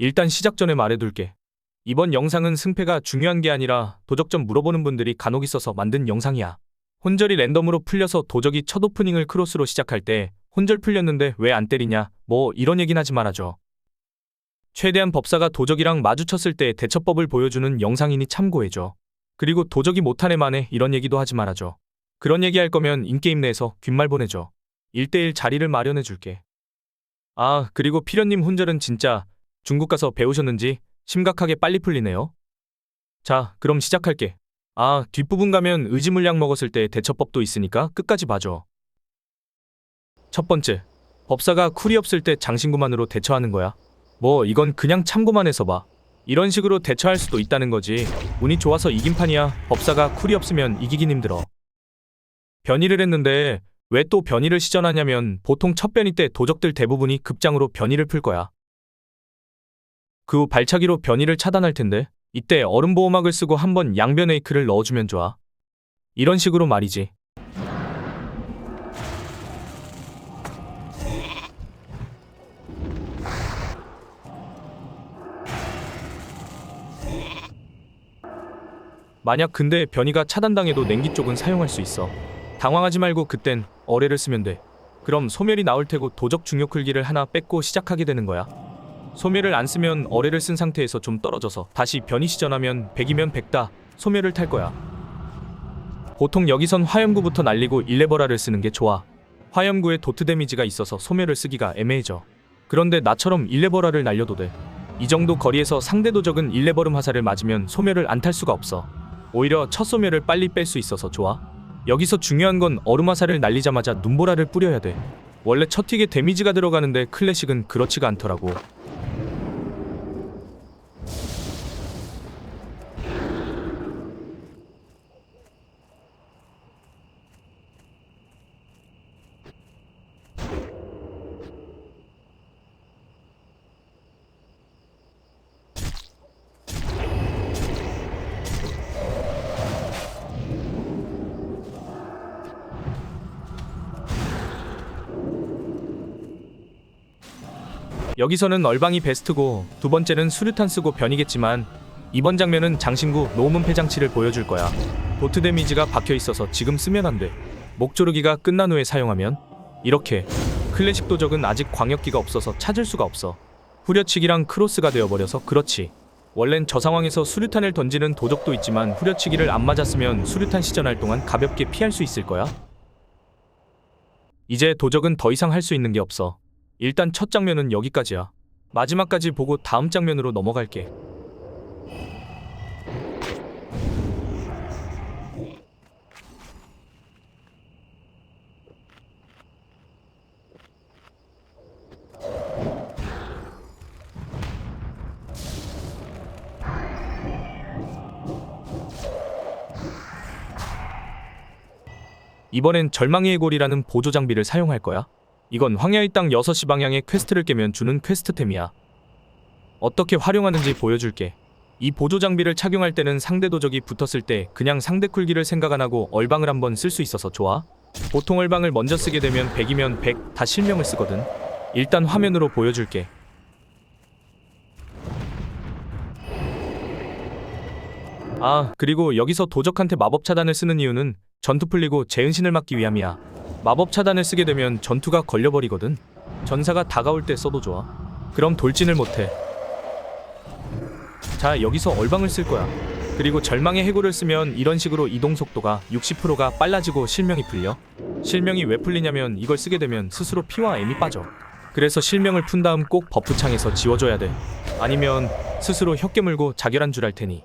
일단 시작 전에 말해둘게. 이번 영상은 승패가 중요한 게 아니라 도적 좀 물어보는 분들이 간혹 있어서 만든 영상이야. 혼절이 랜덤으로 풀려서 도적이 첫 오프닝을 크로스로 시작할 때 혼절 풀렸는데 왜 안 때리냐 뭐 이런 얘긴 하지 말아줘. 최대한 법사가 도적이랑 마주쳤을 때 대처법을 보여주는 영상이니 참고해줘. 그리고 도적이 못한 애만에 이런 얘기도 하지 말아줘. 그런 얘기 할 거면 인게임 내에서 귓말 보내줘. 1대1 자리를 마련해 줄게. 아, 그리고 피련님 혼절은 진짜 중국 가서 배우셨는지 심각하게 빨리 풀리네요. 자, 그럼 시작할게. 아, 뒷부분 가면 의지물약 먹었을 때 대처법도 있으니까 끝까지 봐줘. 첫 번째, 법사가 쿨이 없을 때 장신구만으로 대처하는 거야. 뭐 이건 그냥 참고만 해서 봐. 이런 식으로 대처할 수도 있다는 거지. 운이 좋아서 이긴 판이야. 법사가 쿨이 없으면 이기긴 힘들어. 변이를 했는데 왜 또 변이를 시전하냐면 보통 첫 변이 때 도적들 대부분이 급장으로 변이를 풀 거야. 그 후 발차기로 변이를 차단할 텐데 이때 얼음 보호막을 쓰고 한번 양변 에이크를 넣어주면 좋아. 이런 식으로 말이지. 만약 근데 변이가 차단당해도 냉기 쪽은 사용할 수 있어. 당황하지 말고 그땐 어뢰를 쓰면 돼. 그럼 소멸이 나올 테고 도적 중력 흘기를 하나 뺏고 시작하게 되는 거야. 소멸을 안 쓰면 어뢰를 쓴 상태에서 좀 떨어져서 다시 변이 시전하면 100이면 100다 소멸을 탈 거야. 보통 여기선 화염구부터 날리고 일레버라를 쓰는 게 좋아. 화염구에 도트 데미지가 있어서 소멸을 쓰기가 애매해져. 그런데 나처럼 일레버라를 날려도 돼. 이 정도 거리에서 상대 도적은 일레버름 화살을 맞으면 소멸을 안탈 수가 없어. 오히려 첫 소멸을 빨리 뺄 수 있어서 좋아. 여기서 중요한 건 얼음 화살을 날리자마자 눈보라를 뿌려야 돼. 원래 첫 틱에 데미지가 들어가는데 클래식은 그렇지가 않더라고. 여기서는 얼방이 베스트고 두 번째는 수류탄 쓰고 변이겠지만 이번 장면은 장신구 노문 폐장치를 보여줄 거야. 도트 데미지가 박혀 있어서 지금 쓰면 안 돼. 목조르기가 끝난 후에 사용하면 이렇게 클래식 도적은 아직 광역기가 없어서 찾을 수가 없어. 후려치기랑 크로스가 되어버려서 그렇지. 원래는 저 상황에서 수류탄을 던지는 도적도 있지만 후려치기를 안 맞았으면 수류탄 시전할 동안 가볍게 피할 수 있을 거야. 이제 도적은 더 이상 할 수 있는 게 없어. 일단 첫 장면은 여기까지야. 마지막까지 보고 다음 장면으로 넘어갈게. 이번엔 절망의 해골이라는 보조 장비를 사용할 거야. 이건 황야의 땅 6시 방향의 퀘스트를 깨면 주는 퀘스트템이야. 어떻게 활용하는지 보여줄게. 이 보조 장비를 착용할 때는 상대 도적이 붙었을 때 그냥 상대 쿨기를 생각 안 하고 얼방을 한번 쓸 수 있어서 좋아. 보통 얼방을 먼저 쓰게 되면 100이면 100 다 실명을 쓰거든. 일단 화면으로 보여줄게. 아, 그리고 여기서 도적한테 마법 차단을 쓰는 이유는 전투 풀리고 재은신을 막기 위함이야. 마법 차단을 쓰게 되면 전투가 걸려버리거든. 전사가 다가올 때 써도 좋아. 그럼 돌진을 못해. 자, 여기서 얼방을 쓸 거야. 그리고 절망의 해골을 쓰면 이런 식으로 이동 속도가 60%가 빨라지고 실명이 풀려. 실명이 왜 풀리냐면 이걸 쓰게 되면 스스로 피와 M이 빠져. 그래서 실명을 푼 다음 꼭 버프창에서 지워줘야 돼. 아니면 스스로 혀 깨물고 자결한 줄 알 테니.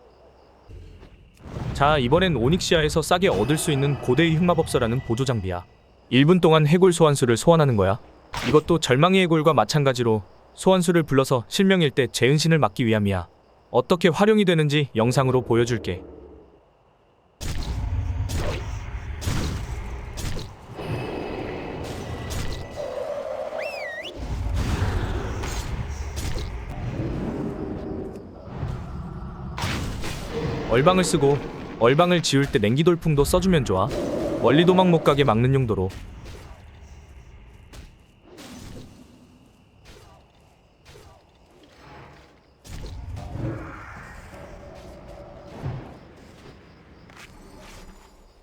자, 이번엔 오닉시아에서 싸게 얻을 수 있는 고대의 흑마법사라는 보조 장비야. 1분 동안 해골 소환수를 소환하는 거야. 이것도 절망의 해골과 마찬가지로 소환수를 불러서 실명일 때 재은신을 막기 위함이야. 어떻게 활용이 되는지 영상으로 보여줄게. 얼방을 쓰고 얼방을 지울 때 냉기 돌풍도 써주면 좋아. 멀리 도망 못 가게 막는 용도로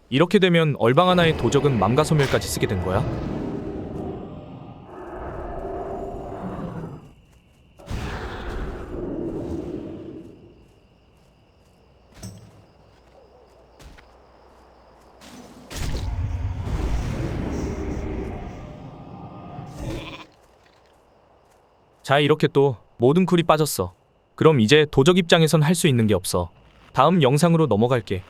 이렇게 되면 얼방 하나의 도적은 망가소멸까지 쓰게 된 거야? 자, 이렇게 또 모든 쿨이 빠졌어. 그럼 이제 도적 입장에선 할 수 있는 게 없어. 다음 영상으로 넘어갈게.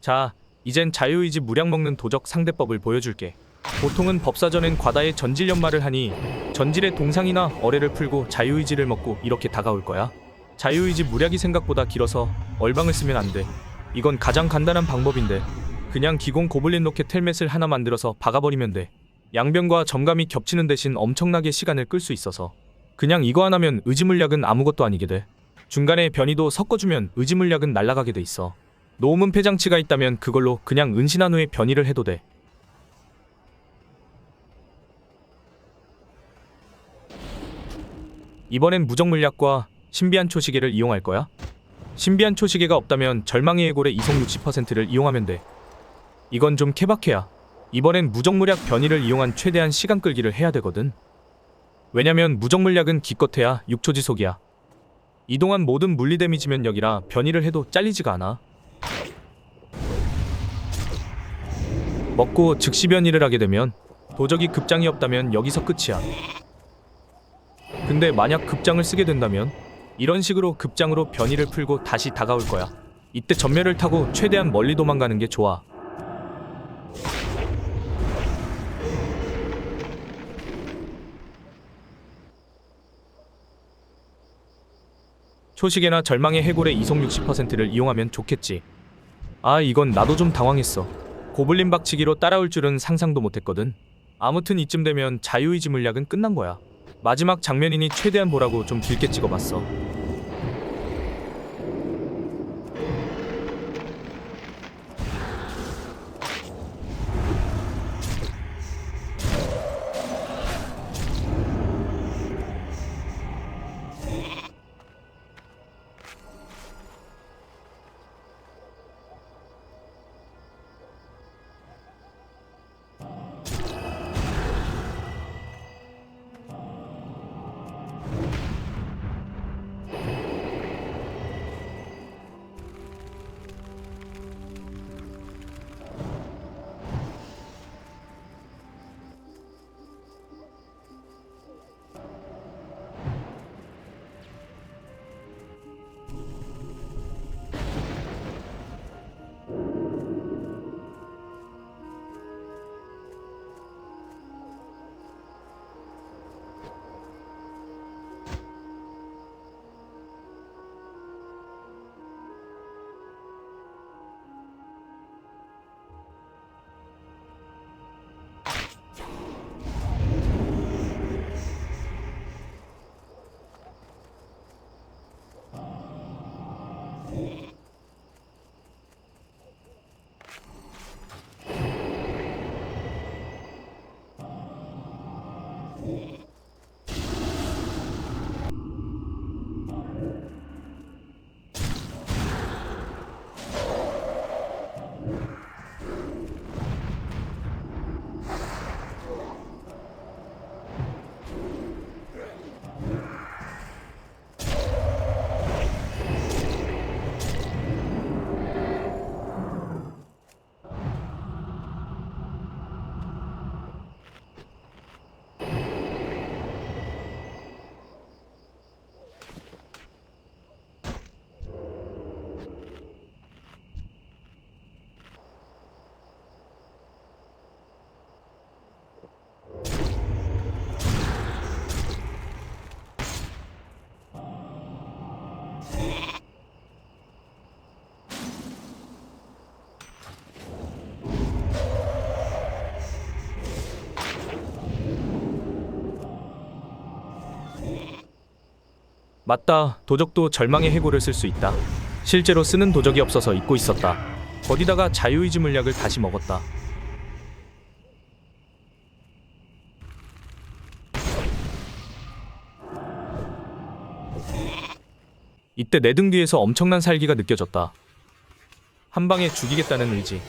자, 이젠 자유의지 무량 먹는 도적 상대법을 보여줄게. 보통은 법사전엔 과다의 전질 연마를 하니 전질의 동상이나 어뢰를 풀고 자유의지를 먹고 이렇게 다가올 거야. 자유의지 무략이 생각보다 길어서 얼방을 쓰면 안 돼. 이건 가장 간단한 방법인데 그냥 기공 고블린 로켓 헬멧을 하나 만들어서 박아버리면 돼. 양변과 점감이 겹치는 대신 엄청나게 시간을 끌 수 있어서 그냥 이거 하나면 의지 물약은 아무것도 아니게 돼. 중간에 변이도 섞어주면 의지 물약은 날아가게 돼 있어. 노음은 폐장치가 있다면 그걸로 그냥 은신한 후에 변이를 해도 돼. 이번엔 무적 물약과 신비한 초시계를 이용할 거야. 신비한 초시계가 없다면 절망의 해골의 이속 60%를 이용하면 돼. 이건 좀 케바케야. 이번엔 무적 물약 변이를 이용한 최대한 시간 끌기를 해야 되거든. 왜냐면 무적 물약은 기껏해야 6초 지속이야. 이동한 모든 물리 데미지 면역이라 변이를 해도 잘리지가 않아. 먹고 즉시 변이를 하게 되면 도적이 급장이 없다면 여기서 끝이야. 근데 만약 급장을 쓰게 된다면 이런 식으로 급장으로 변이를 풀고 다시 다가올 거야. 이때 전멸을 타고 최대한 멀리 도망가는 게 좋아. 초시계나 절망의 해골의 이속 60%를 이용하면 좋겠지. 아, 이건 나도 좀 당황했어. 고블린 박치기로 따라올 줄은 상상도 못했거든. 아무튼 이쯤 되면 자유의지 물약은 끝난 거야. 마지막 장면이니 최대한 보라고 좀 길게 찍어봤어. 맞다. 도적도 절망의 해골을 쓸 수 있다. 실제로 쓰는 도적이 없어서 잊고 있었다. 거기다가 자유의지 물약을 다시 먹었다. 이때 내 등 뒤에서 엄청난 살기가 느껴졌다. 한 방에 죽이겠다는 의지.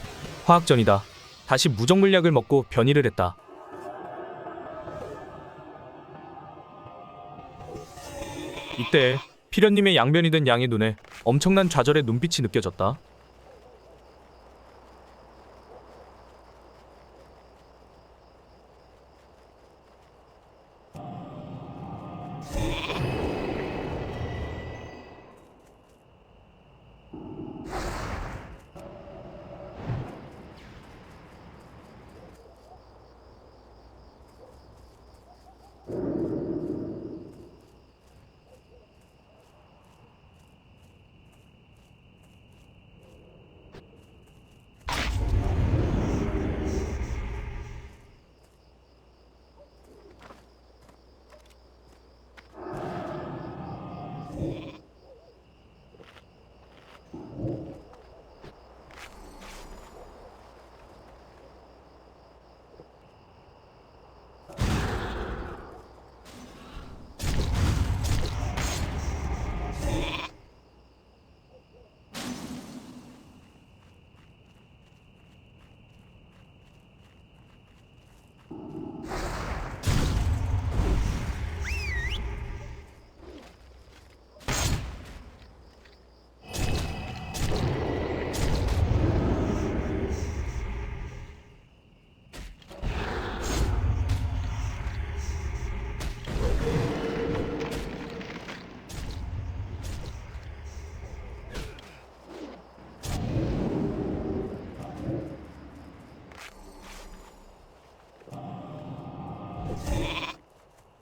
화학전이다. 다시 무적 물약을 먹고 변이를 했다. 이때 피련님의 양변이 된 양의 눈에 엄청난 좌절의 눈빛이 느껴졌다.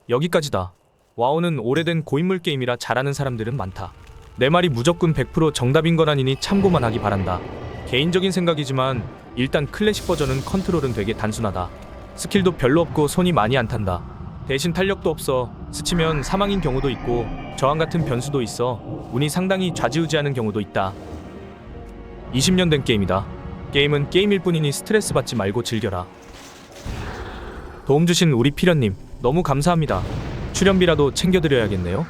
여기까지다. 와우는 오래된 고인물 게임이라 잘하는 사람들은 많다. 내 말이 무조건 100% 정답인 건 아니니 참고만 하기 바란다. 개인적인 생각이지만 일단 클래식 버전은 컨트롤은 되게 단순하다. 스킬도 별로 없고 손이 많이 안 탄다. 대신 탄력도 없어 스치면 사망인 경우도 있고 저항 같은 변수도 있어 운이 상당히 좌지우지하는 경우도 있다. 20년 된 게임이다. 게임은 게임일 뿐이니 스트레스 받지 말고 즐겨라. 도움 주신 우리 피련님 너무 감사합니다. 출연비라도 챙겨드려야겠네요.